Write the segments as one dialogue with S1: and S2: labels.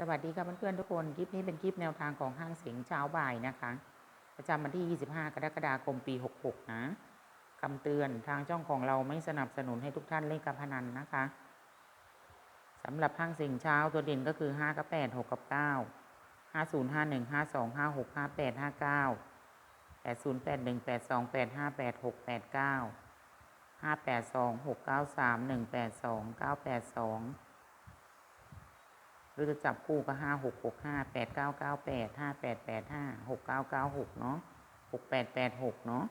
S1: สวัสดีค่ะเพื่อนๆทุกคน คลิปนี้เป็นคลิปแนวทางของห้างเสียงเช้าบ่ายนะคะ ประจำวันที่ 25 กรกฎาคมปี 66 นะคำเตือนทางช่องของเราไม่สนับสนุนให้ทุกท่านเล่นการพนันนะคะสำหรับห้างเสียงเช้าตัวเด่นก็คือ 5 กับ 8 6 กับ 9 50 51 52 56 58 59 80 81 82 85 86 89 582 693 182 982ห รือจะจับคู่ก็ห้าหกหกห้าแปดเก้าเก้าแปดห้าแปดแปดห้าหกเก้าเก้าหกเนาะหกแปดแปดหกเนาะ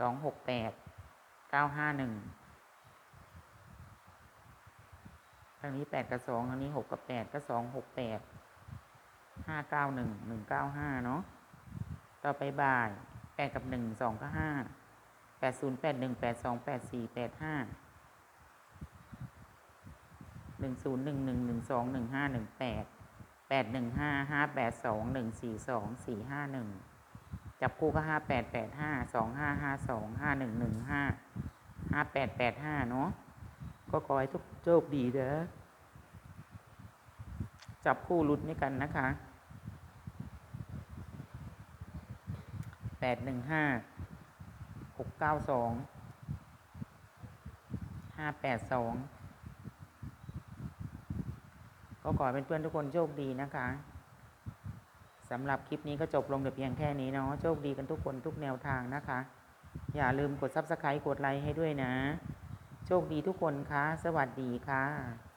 S1: สองหกแปดเก้าห้าหนึ่งทางนี้แปดกับสองทางนี้หกกับแปดก็สองหกแปดห้าเก้าหนึ่งหนึ่งเก้าห้าเนาะต่อไปบ่ายแปดกับหนึ่งสองก็ห้าแปดศูนย์แปดหนึ่งแปดสองแปดสี่แปดห้า หนึ่งศูนย์หนึ่งหนึ่งหนึ่งสองหนึ่งห้าหนึ่งแปดแปดหนึ่งห้าห้าแปดสองหนึ่งสี่สองสี่ห้าหนึ่งจับคู่ก็ห้าแปดแปดห้าสองห้าห้าสองห้าหนึ่งหนึ่งห้าห้าแปดแปดห้าเนาะก็ขอให้ทุกโชคดีเด้อจับคู่ลุ้นด้วยกันนะคะแปดหนึ่งห้าหกเก้าสองห้าแปดสอง ก็ขอให้เพื่อนทุกคนโชคดีนะคะสำหรับคลิปนี้ก็จบลงแต่เพียงแค่นี้เนาะโชคดีกันทุกคนทุกแนวทางนะคะ อย่าลืมกด subscribe กดไลค์ให้ด้วยนะ โชคดีทุกคนคะสวัสดีค่ะ